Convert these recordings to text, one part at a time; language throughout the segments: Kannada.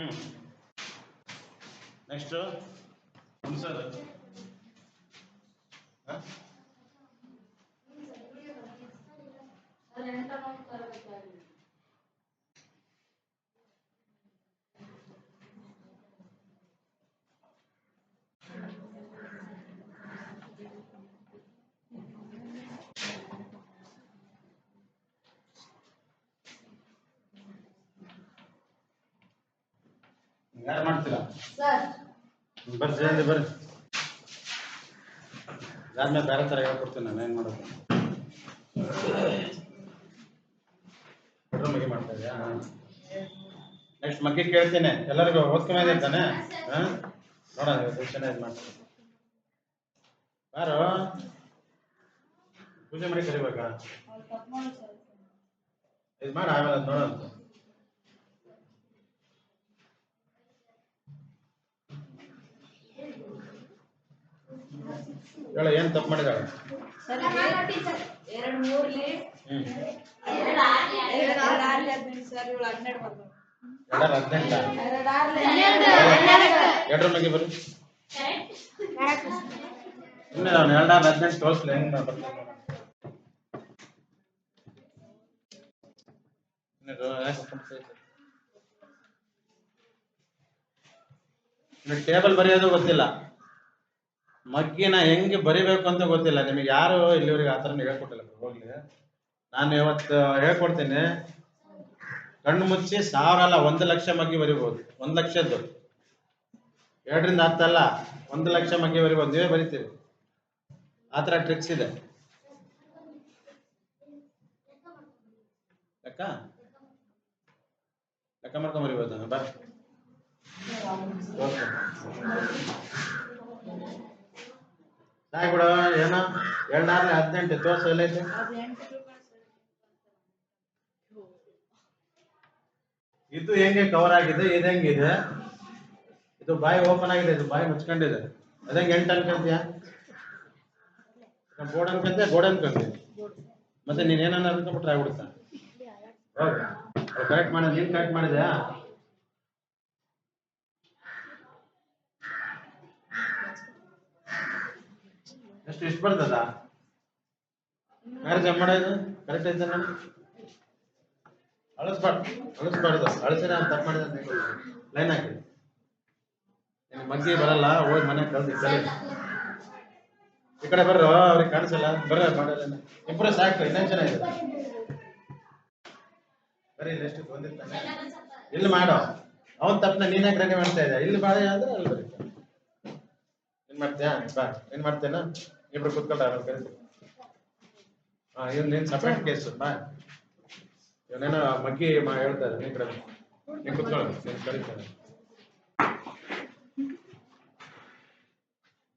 ಹ್ಮ್. ನೆಕ್ಸ್ಟ್ ಹುಣಸದು ಯಾರು ಮಾಡ್ತೀರಾ? ಬರ್ರಿ ಜಲ್ದಿ ಬರ್ರಿ. ಅದಾದ್ಮೇಲೆ ಬೇರೆ ಥರ ಹೇಳ್ಕೊಡ್ತೀನಿ ನಾನು ಏನು ಮಾಡೋದು? ಬೆಡ್ರೂಮ್ ಮಗಿ ಮಾಡ್ತಾ ಇದೆಯಾ? ನೆಕ್ಸ್ಟ್ ಮಗ್ಗಿ ಕೇಳ್ತೀನಿ. ಎಲ್ಲರಿಗೂ ಓದ್ಕೊಂಬಂದಿ ತಾನೆ ಹಾಂ? ನೋಡೋಣ ಚೆನ್ನಾಗಿ ಮಾಡ್ತೀನಿ ಯಾರು? ಪೂಜೆ ಮಾಡಿ ಕರಿಬೇಕಾ? ಇದು ಮಾಡಿ ಆಮೇಲೆ ನೋಡೋಣ ಹೇಳು ಏನ್ ತಪ್ಪು ಮಾಡಿದಾಳೆ ಸರ್ ಎರಡು ಮೂರ್ಲಿ. ಹ್ಞೂ ಎರಡು ಎರಡು ಆರ್ಲಿ ಹದಿನೆಂಟು ಸರ್ ಇವಳು ಹನ್ನೆರಡು ಬರ್ಬೋದು ಎಲ್ಲರೂ ಹದಿನೆಂಟ. ಎರಡು ಆರ್ಲಿ ಎರಡರ ಬಗ್ಗೆ ಬರ್ರಿ ಸುಮ್ಮನೆ ನಾನು ಎರಡ ಹದಿನೆಂಟು ತೋರಿಸ್ಲಿ ಹೆಂಗ್ ಬರ್ತೀನಿ ಟೇಬಲ್ ಬರೆಯೋದು ಗೊತ್ತಿಲ್ಲ. ಮಗ್ಗಿನ ಹೆಂಗೆ ಬರಿಬೇಕು ಅಂತ ಗೊತ್ತಿಲ್ಲ. ನಿಮಗೆ ಯಾರು ಇಲ್ಲಿವರೆಗೆ ಆ ಹೇಳ್ಕೊಟ್ಟಿಲ್ಲ. ಹೋಗ್ಲಿ. ನಾನು ಇವತ್ತು ಹೇಳ್ಕೊಡ್ತೀನಿ. ಕಣ್ಣು ಮುಚ್ಚಿ ಸಾವಿರ ಅಲ್ಲ ಒಂದು ಲಕ್ಷ ಮಗ್ಗಿ ಬರಿಬೋದು. ಒಂದು ಲಕ್ಷದ್ದು. ಎರಡರಿಂದ ಹತ್ತಲ್ಲ, ಒಂದು ಲಕ್ಷ ಮಗ್ಗಿ ಬರಿಬೋದು. ನೀವೇ ಬರಿತೀವಿ ಆ ಥರ ಟ್ರಿಕ್ಸ್ ಇದೆ. ಲೆಕ್ಕ? ಲೆಕ್ಕ ಮಾಡ್ಕೊಂಡ್ ಬರಿಬೋದು. ಬಾ. ಸಾಕು ಕೂಡ ಏನೋ? ಎರಡ್ನಾರ್ಲೆ ಹದಿನೆಂಟು, ತೋರ್ಸ ಎಲ್ಲೈತೆ. ಇದು ಹೆಂಗೆ ಕವರ್ ಆಗಿದೆ, ಇದು ಹೆಂಗಿದೆ? ಇದು ಬಾಯಿ ಓಪನ್ ಆಗಿದೆ, ಇದು ಬಾಯಿ ಮುಚ್ಕೊಂಡಿದೆ. ಅದಂಗೆ ಎಂಟು ಅನ್ಕೊಂತೀಯ? ಬೋರ್ಡ್ ಅನ್ಕೊಂತೀಯ, ಗೋಡೆ ಅನ್ಕೊಂತೀಯ? ಮತ್ತೆ ನೀನ್ ಅನ್ಕೊಂಡ್ಬಿಟ್ರೆ ಆಗ್ಬಿಡುತ್ತಾ? ಹೌದು? ಕರೆಕ್ಟ್ ಮಾಡಿದ್, ನೀನ್ ಕರೆಕ್ಟ್ ಮಾಡಿದ್ಯಾ? ಎಷ್ಟು ಇಷ್ಟು ಬರ್ತದ? ಯಾರು ಜಮ್ ಮಾಡೋದು ಕರೆಕ್ಟ್ ಐತೆ ನಾನು? ಅಳಿಸ್ಬಾರ್ದು ಅಳಿಸ್ಬಾರ್ದು. ತಪ್ಪು ಮಾಡಿದ ಲೈನ್ ಹಾಕಿ. ನಿಮ್ ಮಗ್ಗಿ ಬರಲ್ಲ, ಹೋಗಿ ಮನೆ ಕಲ್ತಿ ಸರಿ ಈ ಕಡೆ ಬರ್ರ, ಅವ್ರಿಗೆ ಕಾಣಿಸಲ್ಲ. ಬರ್ರ ಮಾಡಲ್ಲ ಇಬ್ಬರು ಸಾಕು ಇನ್ನೊಂದು ಚೆನ್ನಾಗಿದೆ? ಬರೀ ಇಲ್ಲಿ ಎಷ್ಟು ಬಂದಿರ್ತಾನೆ. ಇಲ್ಲಿ ಮಾಡೋ. ಅವನ್ ತಪ್ಪನ ನೀನೇ ರೆಡಿ ಮಾಡ್ತಾ ಇದ್ದ ಇಲ್ಲಿ ಬಾಳೆ ಅಂದ್ರೆ ಅಲ್ಲಿ ಬರೀ ಏನ್ ಮಾಡ್ತೀಯಾ? ಬಾ, ಏನ್ ಮಾಡ್ತೇನ ಇಬ್ರು ಕುತ್ಕೊಂಡಾರ ಹಾ ಇವ್ನು ನೀನ್ ಸಪ್ರೇಟ್ ಕೇಸ್ ಬಾ ಇವನೇನೋ ಮಗ್ಗಿ ಮಾ ಹೇಳ್ತಾರೆ ನೀನ್ ಕಡೆ. ನೀನ್ ಕುತ್ಕೊಳ್ಳ ನೀನ್ ಕರೀತಾನೆ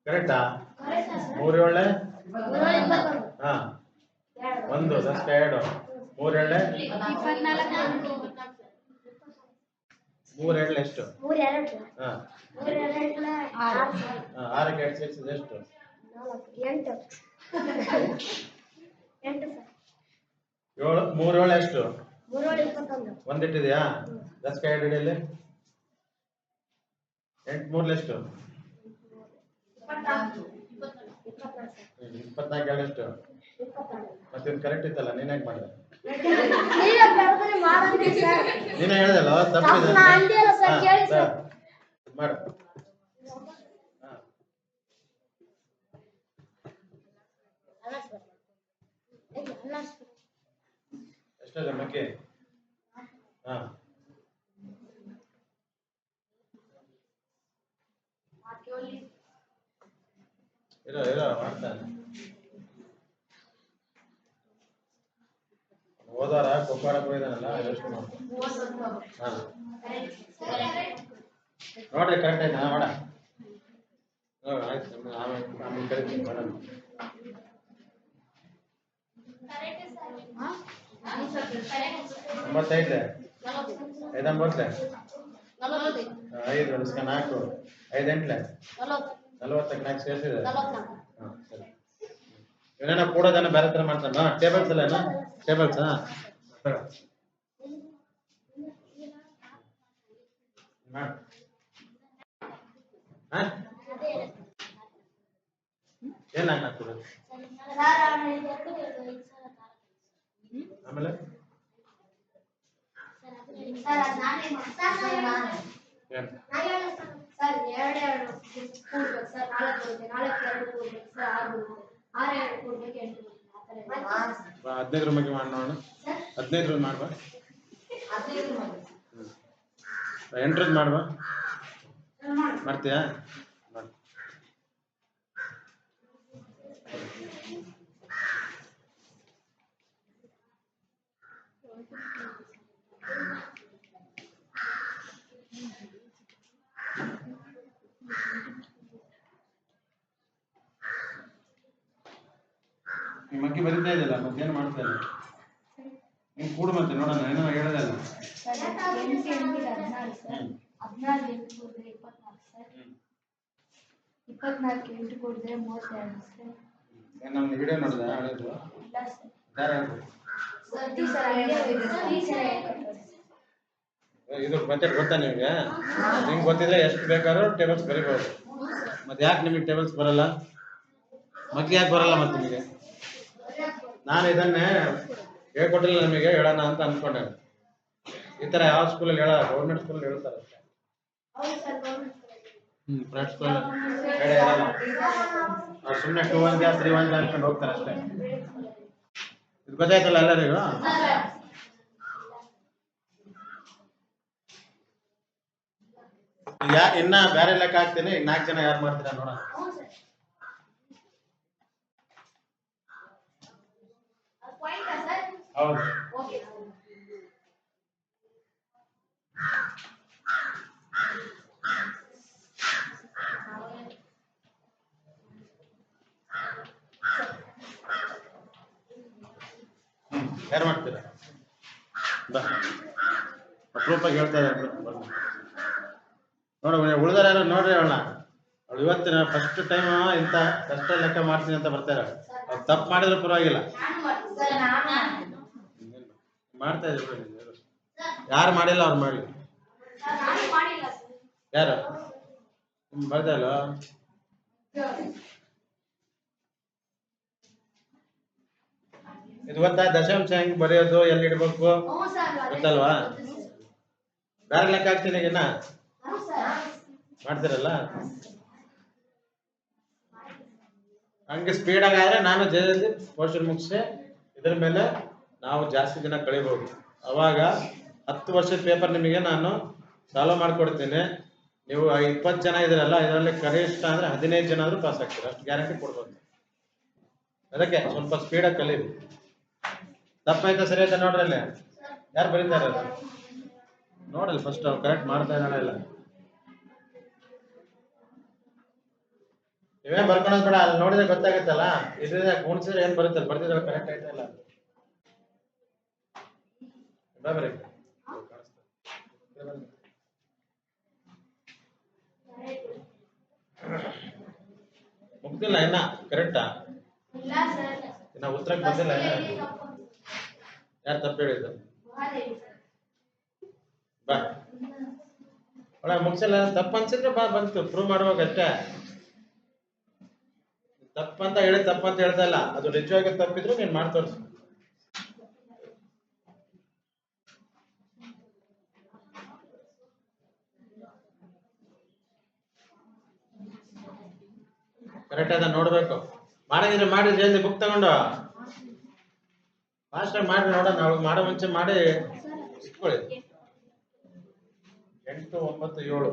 ಕರೆಕ್ಟಾ? ಮೂರು ಏಳೆ ಹಾ. ಒಂದು ದಸ್ಕ ಎರಡು. ಮೂರು ಏಳೆ ಮೂರ್ ಎಳ್ಳೆ ಎಷ್ಟು ಹಾ, ಆರಕ್ಕೆ ಎರಡು ಸೇರಿಸಿದ ಎಷ್ಟು? ನಾಲ್ಕು ಎಂಟು. ಎಂಟು ಸರ್. ಏಳು ಮೂರು ಏಳು ಎಷ್ಟು? ಮೂರೇಳು ಇಪ್ಪತ್ತೊಂದು. ಒಂದಿಟ್ಟಿದ್ಯಾ? ದಸ್ಕ ಎರಡು ಹಿಡಿಯಲ್ಲಿ ಎಂಟು ಮೂರ್ಲು ಎಷ್ಟು? ಇಪ್ಪತ್ನಾಲ್ಕು. ಎರಡು ಎಷ್ಟು? ಮತ್ತೆ ಕರೆಕ್ಟ್ ಇತ್ತಲ್ಲ ನೀನ್ ಯಾಕೆ ಮಾಡಿದೆ? ನೀನೇ ಹೇಳ್ದಲ್ಲ ತಪ್ಪಿದೆ. ಮಾಡು ಹಾ. ಅಲ್ಲ ಸರ್ ಏ, ಜನಕ್ಕೆ ಹಾ. ಇರೋ ಇರೋ ಮಾಡ್ತಾನೆ ಹೋದಾರ ಕೊಪ್ಪಾಡಕ್ಕೆ ಹೋಗಿದಾನಲ್ಲ ಯೋಚನೆ ಹಾ. ನೋಡ್ರಿ ಕರೆಕ್ಟ್ ಆಯ್ತಾ? ಮಾಡ ಆಯ್ತು ಆಮೇಲೆ ಆಮೇಲೆ ಕರಿತೀನಿ ಮೇಡಮ್ ಒಂಬತ್ತೈತೆ ಐದಂಬತ್ಲೆ ಐದು ಉಳಿಸ್ಕ ನಾಲ್ಕು. ಐದೆಂಟ್ಲೆ? ನಲವತ್ತಕ್ಕೆ ನಾಲ್ಕು ಸೇರಿಸಿದೆ? ಹಾಂ ಸರಿ. ಇವನೇನ ಕೂಡೋದನ್ನ ಬೇರೆ ಥರ ಮಾಡ್ತಾನ? ಟೇಬಲ್ಸ್ ಅಲ್ಲೇನ ಟೇಬಲ್ಸ್? ಹಾಂ. ಮಾಡು. ಹಾ? ಏನ್ ಆಗ್ತದೆ ಸರ್ ಅವನು ಇದೆರಡು ಇದು ಸರ್ ತಾರ- ಆಮೇಲೆ? ಹದಿನೈದರ ಬಗ್ಗೆ ಮಾಡಿ ನೋಡೋಣ ಸರ್? ಹದಿನೈದರದ್ದು ಮಾಡ್ಬಾ. ಹದಿನೈದು ಮಾಡಿ ಮಾಡುವ ಎಂಟ್ರದ್ ಮಾಡುವ ಮಾಡಿ ಮಾಡ್ತೀಯಾ? ಈ ಮಗ್ಗಿ ಬರಿತಾ ಇದೆಯಲ್ಲ ಮತ್ತೇನು ಮಾಡ್ತಾ ಇಲ್ಲ ನೀವು ಕೂಡು ಮತ್ತೆ ನೋಡೋಣ ಏನೋ ಹೇಳದೆ ಅಲ್ಲ ಸರ್ ಎಂಟು ಎಂಟಿಗೆ ಹದಿನಾರು ಸರ್ ಹದಿನಾರು ಎಂಟು ಕೊಡಿದ್ರೆ ಇಪ್ಪತ್ನಾಲ್ಕು ಸರ್. ಇಪ್ಪತ್ನಾಲ್ಕು ಎಂಟು ಕೊಡಿದ್ರೆ ಮೂವತ್ತೆರಡು ಸರ್ ಏನು ನಮ್ಮ ವಿಡಿಯೋ ನೋಡಿದೆ ಹಳೇದು ಇಲ್ಲ ಸರ್ ಯಾರು ಇದು ಮೆಥಡ್ ಗೊತ್ತಾ ನಿಮಗೆ? ನಿಮ್ಗೆ ಗೊತ್ತಿದ್ರೆ ಎಷ್ಟು ಬೇಕಾದ್ರೂ ಟೇಬಲ್ಸ್ ಬರಿಬೋದು. ಮತ್ತೆ ಯಾಕೆ ನಿಮಗೆ ಟೇಬಲ್ಸ್ ಬರಲ್ಲ? ಮತ್ತೆ ಯಾಕೆ ಬರಲ್ಲ ಮತ್ತೆ ನಿಮಗೆ? ನಾನು ಇದನ್ನೇ ಹೇಳ್ಕೊಟ್ಟಿಲ್ಲ ನಮಗೆ ಹೇಳೋಣ ಅಂತ ಅನ್ಕೊಂಡೆ. ಈ ತರ ಯಾವ ಸ್ಕೂಲಲ್ಲಿ ಹೇಳಲ್ಲ ಗೌರ್ಮೆಂಟ್ ಸ್ಕೂಲಲ್ಲಿ ಹೇಳ್ತಾರೆ ಅಷ್ಟೇ. ಹ್ಞೂ ಪ್ರೈವೇಟ್ ಸ್ಕೂಲ್ ಹೇಳೇ ಹೇಳಲ್ಲ ಅವ್ರು ಸುಮ್ಮನೆ two one gas three one gas ಅನ್ಕೊಂಡು ಹೋಗ್ತಾರೆ ಅಷ್ಟೇ. ಇದು ಗೊತ್ತಾಯ್ತಲ್ಲ ಎಲ್ಲರಿಗೂ? ಯಾ ಇನ್ನ ಬೇರೆ ಲೆಕ್ಕ ಹಾಕ್ತೀನಿ. ನಾಲ್ಕು ಜನ ಯಾರು ಮಾಡ್ತೀರಾ ನೋಡೋಣ ಹ್ಞೂ ಸರ್ ಅದು ಪಾಯಿಂಟಾ ಸರ್ ಹೌದು ಯಾರು ಮಾಡ್ತೀರಾ? ಬಾ. ಅಪರೂಪಕ್ಕೆ ಹೇಳ್ತಾ ಇದ್ದಾರೆ ನೋಡು ಉಳಿದಾರ ಯಾರು ನೋಡ್ರಿ ಅವಳ ಅವಳು ಇವತ್ತಿನ ಫಸ್ಟ್ ಟೈಮ್ ಇಂಥ ಕಷ್ಟ ಲೆಕ್ಕ ಮಾಡ್ತೀನಿ ಅಂತ ಬರ್ತಾರೆ ಅವ್ರು ತಪ್ಪು ಮಾಡಿದ್ರು ಪರವಾಗಿಲ್ಲ ನಾನು ಮಾಡ್ತೀನಿ ಸರ್ ನಾನು ಮಾಡ್ತೀನಿ ಮಾಡ್ತಾ ಇದ್ರು ಯಾರು ಮಾಡಿಲ್ಲ ಅವ್ರು ಮಾಡಿ. ಯಾರು? ಹ್ಮ್ ಬರ್ತಾ ಇಲ್ಲ ಇದು ಗೊತ್ತಾ? ದಶಾಂಶ ಹೆಂಗ್ ಬರೆಯೋದು, ಎಲ್ಲಿ ಇಡ್ಬೇಕು? ಗೊತ್ತಲ್ವಾ? ಬೇರೆ ಲೆಕ್ಕ ಹಾಕ್ತೀನಿ ಈಗ ಮಾಡ್ತಿರಲ್ಲ? ಹಂಗೆ ಸ್ಪೀಡಾಗಿ ಆದ್ರೆ ನಾನು ಜಲ್ದಿ ಪೋಸ್ಟರ್ ಮುಗಿಸಿ ಇದ್ರ ಮೇಲೆ ನಾವು ಜಾಸ್ತಿ ದಿನ ಕಳಿಬಹುದು ಅವಾಗ ಹತ್ತು ವರ್ಷದ ಪೇಪರ್ ನಿಮಗೆ ನಾನು ಸಾಲ್ವ್ ಮಾಡಿಕೊಡ್ತೀನಿ. ನೀವು ಇಪ್ಪತ್ತು ಜನ ಇದ್ರಲ್ಲ ಇದರಲ್ಲಿ ಕನಿಷ್ಠ ಅಂದ್ರೆ ಹದಿನೈದು ಜನ ಆದ್ರೂ ಪಾಸ್ ಆಗ್ತೀರ? ಅಷ್ಟು ಗ್ಯಾರಂಟಿ ಕೊಡ್ಬೋದು. ಅದಕ್ಕೆ ಸ್ವಲ್ಪ ಸ್ಪೀಡಾಗಿ ಕಲೀರಿ. ಐತೆ ಸರಿ ಆಯ್ತಾ ನೋಡ್ರಿ ಅಲ್ಲಿ? ಯಾರು ಬರೀತಾ ಇರೋದು? ನೋಡಲ್ಲ ಫಸ್ಟ್ ಅವ್ರು ಕರೆಕ್ಟ್ ಮಾಡ್ತಾ ಇರೋಣ ಇಲ್ಲ? ನೀವೇನ್ ಬರ್ಕೊಳೋದ್ ಬೇಡ, ಅಲ್ಲಿ ನೋಡಿದ್ರೆ ಗೊತ್ತಾಗುತ್ತಲ್ಲ? ಇದ್ರೆ ಗುಣಿಸಿದ್ರೆ ಏನ್ ಬರುತ್ತೆ? ಬರ್ತಿದ್ರೆ ಕರೆಕ್ಟ್ ಆಯ್ತಾ ಇಲ್ಲ? ಬಾ ಬರ್ರಿ. ಮುಗ್ದಿಲ್ಲ ಇನ್ನ ಕರೆಕ್ಟಾ ಇನ್ನ ಉತ್ತರಕ್ಕೆ ಬಂದಿಲ್ಲ ಯಾರು ತಪ್ಪು ಹೇಳಿದ್ರು ಬಾ. ಒಳ ಮುಗಿಸಲ್ಲ ತಪ್ಪು ಅನ್ಸಿದ್ರೆ ಬಾ ಬಂತು. ಪ್ರೂವ್ ಮಾಡುವಾಗಷ್ಟೇ ತಪ್ಪಂತ ಹೇಳಿ ತಪ್ಪಂತ ಹೇಳ್ತಾ ಇಲ್ಲ. ಅದು ನಿಜವಾಗಿ ತಪ್ಪಿದ್ರು ನೀನ್ ಮಾಡಿ ತೋರಿಸು ಕರೆಕ್ಟ್ ಅದ ನೋಡ್ಬೇಕು. ಮಾಡಿದ್ರೆ ಮಾಡಿ, ಜಲ್ದಿ ಬುಕ್ ತಗೊಂಡು. ಫಾಸ್ಟ್ ಮಾಡಿ ನೋಡೋಣ ನಾವು ಮಾಡೋ ಮುಂಚೆ ಮಾಡಿ ಇಟ್ಕೊಳ್ಳಿ. ಎಂಟು, ಒಂಬತ್ತು, ಏಳು.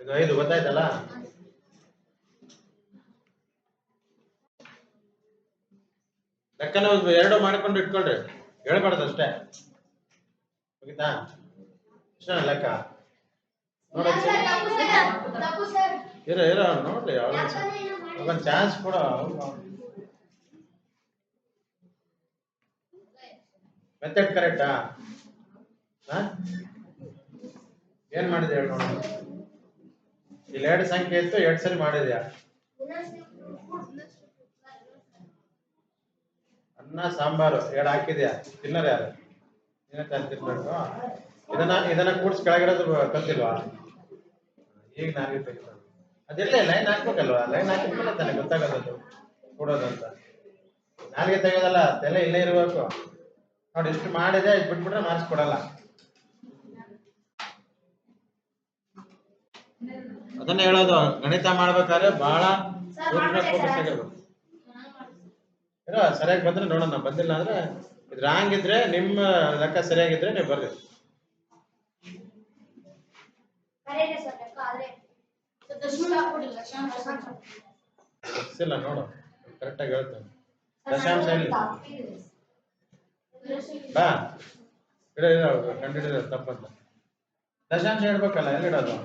ಇದು ಐದು, ಗೊತ್ತಾಯ್ತಲ್ಲ? ಲೆಕ್ಕನ ಎರಡು ಮಾಡ್ಕೊಂಡು ಇಟ್ಕೊಳ್ರಿ. ಹೇಳ್ಬಾರ್ದು ಅಷ್ಟೇ. ಮುಗಿತಾ? ಇಷ್ಟ ಲೆಕ್ಕ. ಇರ ಇರೋ ನೋಡ್ರಿ ಒಂದು ಚಾನ್ಸ್ ಕೊಡ ಮೆಥಡ್ ಕರೆಕ್ಟಾ? ಏನ್ ಮಾಡಿದೆ ಹೇಳಿ ನೋಡಿ. ಇಲ್ಲಿ ಎರಡು ಸಂಖ್ಯೆ ಇತ್ತು ಎರಡು ಸರಿ ಮಾಡಿದ್ಯಾ? ಅನ್ನ ಸಾಂಬಾರು ಎರಡು ಹಾಕಿದ್ಯಾ? ತಿನ್ನೋರು ಯಾರು? ನೀನೇ ತಂದು ತಿನ್ಬೇಕು ಇದನ್ನ ಇದನ್ನ ಕೂಡ್ಸಿ ಕೆಳಗಿಡೋದು ಕಲ್ತಿಲ್ವಾ? ಈಗ ನಾವೇ ಅದೆಲ್ಲ ಲೈನ್ ಹಾಕ್ಬೇಕಲ್ವಾ? ಲೈನ್ ಹಾಕಿದ್ಮೇಲೆ ತಾನೆ ಗೊತ್ತಾಗೋದು ಕೊಡೋದಂತ ನಾಲ್ಗೆ ತೆಗೋದಲ್ಲ ತಲೆ ಇಲ್ಲೇ ಇರಬೇಕು. ನೋಡಿ, ಇಷ್ಟು ಮಾಡಿದೆ, ಇದು ಬಿಟ್ಬಿಟ್ರೆ ಮಾರ್ಕ್ಸ್ ಕೊಡಲ್ಲ ಅದನ್ನ ಹೇಳೋದು, ಗಣಿತ ಮಾಡ್ಬೇಕಾದ್ರೆ ಬಹಳ ಸರಿಯಾಗಿ ಬಂದ್ರೆ ನೋಡೋಣ, ಬಂದಿಲ್ಲ ಅಂದ್ರೆ ಇದು ಇದ್ರೆ, ನಿಮ್ಮ ಲೆಕ್ಕ ಸರಿಯಾಗಿದ್ರೆ ನೀವು ಬರ್ರಿ ಕರೆಕ್ಟ್ ಸರ್ ಲೆಕ್ಕ ಆದ್ರೆ ದಶಮಾಂಶ ಕೊಡಿಲ್ಲ ದಶಮಾಂಶ ಇಲ್ಲ ನೋಡು ಕರೆಕ್ಟಾಗಿ ಹೇಳ್ತೇನೆ. ದಶಾಂಶ ಹೇಳಿ ಬಾ. ಇಡ ಕಂಡಿಡಿದ ತಪ್ಪಂತ. ದಶಾಂಶ ಹೇಳ್ಬೇಕಲ್ಲ ಎಲ್ಲಿಡೋದು?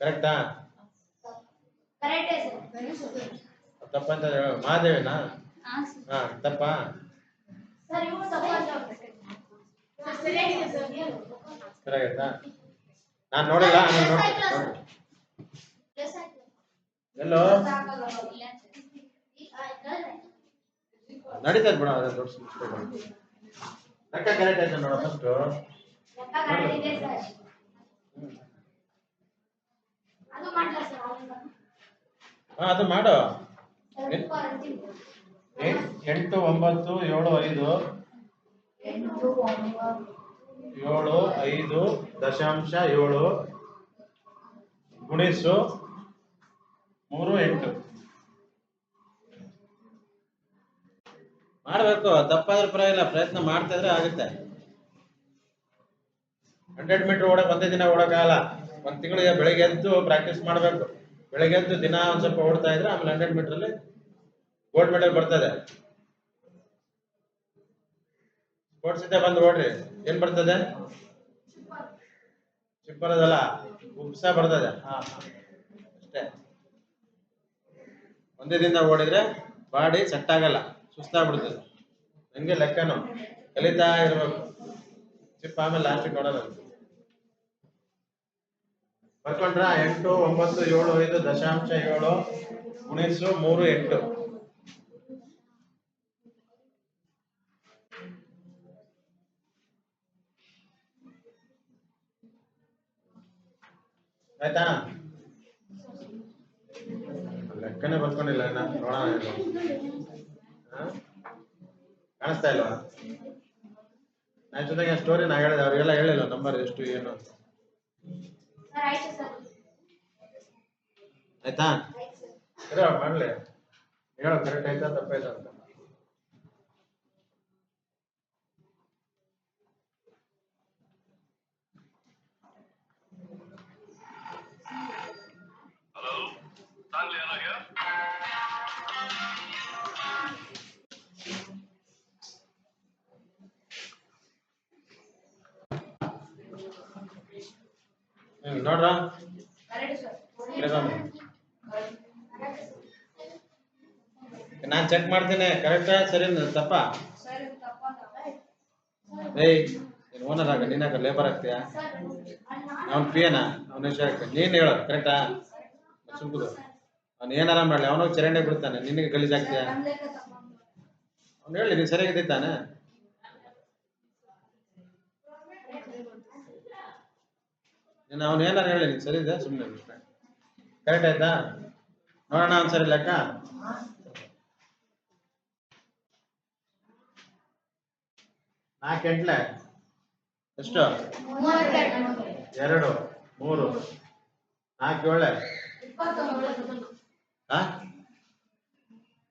ಕರೆಕ್ಟಾ ತಪ್ಪಂತ ಹೇಳು. ಮಹಾದೇವಿನಾ ಹಾ ತಪ್ಪಾ? ಸರ್ ಇವು ತಪ್ಪಾಗಿ ಸರಿಯಾಗಿದೆ ಸರ್ ಸರಿಯಾಗೈತಾ ನಾನು ನೋಡಿಲ್ಲ ನಾನು ನೋಡ್ತೀನಿ ಎಲ್ಲೋ? ನಡೀತದೆ ಬಿಡ ಅದೇ ದೊಡ್ಡ ಲೆಕ್ಕ ಕರೆಕ್ಟ್ ಆಯ್ತು ನೋಡ ಫಸ್ಟು? ಹಾ ಅದು ಮಾಡು. ಎಂಟು ಒಂಬತ್ತು ಏಳು ಐದು. ಏಳು, ಐದು, ದಶಾಂಶ ಏಳು, ಗುಣಿಸು, ಮೂರು, ಎಂಟು. ಮಾಡಬೇಕು ಪರ ಇಲ್ಲ ಪ್ರಯತ್ನ ಮಾಡ್ತಾ ಇದ್ರೆ ಆಗುತ್ತೆ. ಹಂಡ್ರೆಡ್ ಮೀಟರ್ ಓಡಕ್ ಒಂದೇ ದಿನ ಓಡಕ್ಕಾಗಲ್ಲ. ಒಂದ್ ತಿಂಗಳಿಗೆ ಬೆಳಿಗ್ಗೆ ಎದ್ದು ಪ್ರಾಕ್ಟೀಸ್ ಮಾಡ್ಬೇಕು. ಬೆಳಿಗ್ಗೆ ಎದ್ದು ದಿನ ಒಂದ್ ಸ್ವಲ್ಪ ಓಡ್ತಾ ಇದ್ರೆ ಆಮೇಲೆ ಹಂಡ್ರೆಡ್ ಮೀಟರ್ ಅಲ್ಲಿ ಗೋಲ್ಡ್ ಮೆಡಲ್ ಬರ್ತದೆ. ಇದೆ ಬಂದು ನೋಡ್ರಿ. ಏನ್ ಬರ್ತದೆ? ಚಿಪ್ ಬರೋದಲ್ಲ ಉಪ್ಸ ಬರ್ತದೆ. ಹಾ. ಅಷ್ಟೇ. ಒಂದೇ ದಿನ ಓಡಿದ್ರೆ ಬಾಡಿ ಸೆಟ್ ಆಗಲ್ಲ. ಸುಸ್ತಾಗ್ಬಿಡ್ತದೆ. ನಂಗೆ ಲೆಕ್ಕನು ಕಲಿತಾ ಇರ್ಬೇಕು. ಚಿಪ್ ಆಮೇಲೆ ಲಾಸ್ಟಿಗೆ ನೋಡೋಣ ಬರ್ಕೊಂಡ್ರ ಎಂಟು, ಒಂಬತ್ತು, ಏಳು, ಐದು, ದಶಾಂಶ ಏಳು, ಗುಣಿಸು ಮೂರು, ಎಂಟು. ಆಯ್ತಾ? ಲೆಕ್ಕನೆ ಬರ್ಕೊಂಡಿಲ್ಲ ನೋಡೋಣ? ಕಾಣಿಸ್ತಾ ಇಲ್ವಾ? ನನ್ನ ಜೊತೆಗೆ ಸ್ಟೋರಿ ನಾ ಹೇಳಿದೆ. ಅವ್ರಿಗೆಲ್ಲ ಹೇಳಿಲ್ಲ ನಂಬರ್ ಎಷ್ಟು ಏನು? ಅಂತ ಆಯ್ತು ಇರೋ ಮಾಡ್ಲಿ ಹೇಳೋ ಕರೆಕ್ಟ್ ಆಯ್ತಾ ತಪ್ಪಾಯ್ತಾ ಅಂತ? ಹ್ಮ್ ನೋಡ್ರ ನಾನ್ ಚೆಕ್ ಮಾಡ್ತೀನಿ. ಕರೆಕ್ಟ್ ಸರಿ ತಪ್ಪ? ಏಯ್ ಓನರ್ ಆಗ ನೀನಾಗ ಲೇಬರ್ ಆಗ್ತೀಯ? ಅವ್ನ್ ಪಿ ಎನ ಅವ್ನ ನೀನ್ ಹೇಳು ಕರೆಕ್ಟಾ ಸುಮ್ಕುದು ಅವ್ನು ಏನಾರ ಮಾಡಲಿ ಅವನು ಚರಂಡಿ ಬಿಡ್ತಾನೆ. ನಿನಗೆ ಗಲೀಜಾಗ್ತೀಯ ಅವ್ನು ಹೇಳಿ ನೀನು ಸರಿಯಾಗಿದೆ ತಾನೆ? ನೀನು ಅವ್ನು ಏನಾರ ಹೇಳಿ ನೀನ್ ಸರಿ ಇದೆ? ಸುಮ್ಮನೆ ಕರೆಕ್ಟ್ ಆಯ್ತಾ? ನೋಡೋಣ ಒಂದ್ಸರಿ ಲೆಕ್ಕ. ನಾಲ್ಕು ಎಂಟ್ಲೆ ಎಷ್ಟು ಎರಡು. ಮೂರು. ನಾಲ್ಕು ಏಳೆ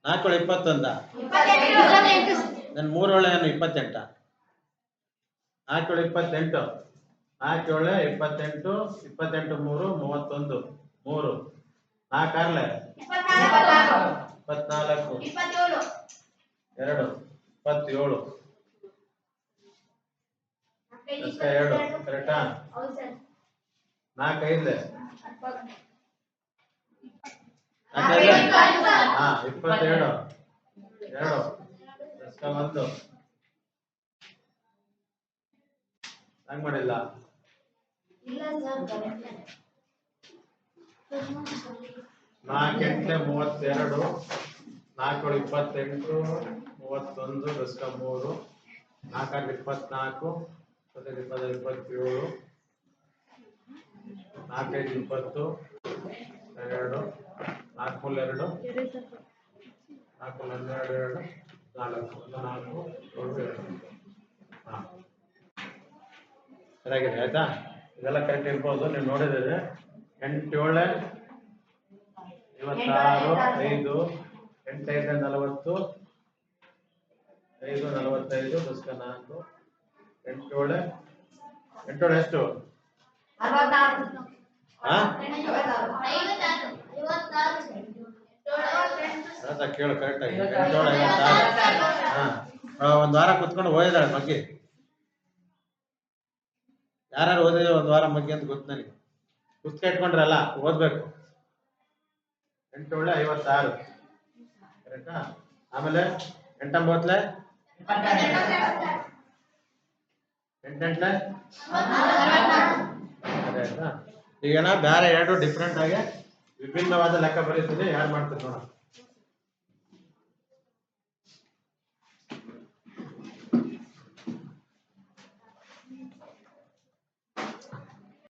ನಾಲ್ಕು. ಇಪ್ಪತ್ತೊಂದ. ನನ್ ನನ್ನ ಮೂರು ಏಳು ಏನು ಇಪ್ಪತ್ತೆಂಟ. ನಾಲ್ಕು ಏಳು ಇಪ್ಪತ್ತೆಂಟು. ನಾಲ್ಕು ಏಳು ಇಪ್ಪತ್ತೆಂಟು ಇಪ್ಪತ್ತೆಂಟು ಮೂರು ಮೂವತ್ತೊಂದು. ಮೂರು. ನಾಲ್ಕಾರ್ಲೆ ಇಪ್ಪತ್ನಾಲ್ಕು. ಎರಡು. ಇಪ್ಪತ್ತೇಳು. ಎರಡು? ಕರೆಕ್ಟಾ. ನಾಲ್ಕೈದ್ಲೆ? ಹಾ ಇಪ್ಪತ್ತೆರಡು ಎರಡು. ದಸ್ಕ ಒಂದು. ಹಂಗ್ ಮಾಡಿಲ್ಲ. ನಾಲ್ಕೆಂಟ್ಲೆ ಮೂವತ್ತೆರಡು. ನಾಲ್ಕು ಇಪ್ಪತ್ತೆಂಟು. ಮೂವತ್ತೊಂದು ದಶಕ ಮೂರು. ನಾಲ್ಕಾರು ಇಪ್ಪತ್ನಾಲ್ಕು. ಇಪ್ಪತ್ತೈದು ಇಪ್ಪತ್ತೈದು ಇಪ್ಪತ್ತೇಳು. ನಾಲ್ಕೈದು ಇಪ್ಪತ್ತು. ಎರಡು. ನಾಲ್ಕು ಎರಡು ನಾಲ್ಕು ಹನ್ನೆರಡು ಎರಡು? ನಾಲ್ಕು ಒಂದು ನಾಲ್ಕು ಏಳು ಎರಡು. ಹಾಂ. ಸರಿಯಾಗಿದೆ ಆಯ್ತಾ? ಇದೆಲ್ಲ ಕರೆಕ್ಟ್ ಇರ್ಬೋದು ನೀವು ನೋಡಿದ್ದೀರಿ. ಎಂಟು ಏಳೆ ಐವತ್ತಾರು ಐದು ಎಂಟೈದು ನಲವತ್ತು ಐದು ನಲವತ್ತೈದು ದಶಕ ನಾಲ್ಕು ಎಂಟೇಳೆ ಎಂಟೇಳು ಎಷ್ಟು? ಹಾಂ? ಅರ್ಥ ಕೇಳು ಕರೆಕ್ಟ್ ಆಗಿ. ಎಂಟೇಳು ಐವತ್ತಾರು ಹಾ. ಒಂದು ವಾರ ಕುತ್ಕೊಂಡು ಓದಿದಾಳೆ ಮಗ್ಗಿ. ಯಾರು ಓದಿದ್ರೆ ಒಂದ್ ವಾರ ಮಗ್ಗಿ ಅಂತ ಗೊತ್ತು ನನಗೆ. ಪುಸ್ತಕ ಇಟ್ಕೊಂಡ್ರಲ್ಲ ಓದ್ಬೇಕು. ಎಂಟೋಳೆ ಐವತ್ತಾರು ಕರೆಕ್ಟಾ ಆಮೇಲೆ ಎಂಟೊಂಬತ್ಲೆ ಎಂಟೆಂಟ್ಲೆ? ಈಗ ಬೇರೆ ಎರಡು ಡಿಫ್ರೆಂಟ್ ಆಗಿ ವಿಭಿನ್ನವಾದ ಲೆಕ್ಕ ಬರೀತೀನಿ ಯಾರು ಮಾಡ್ತೀನಿ ನೋಡೋಣ.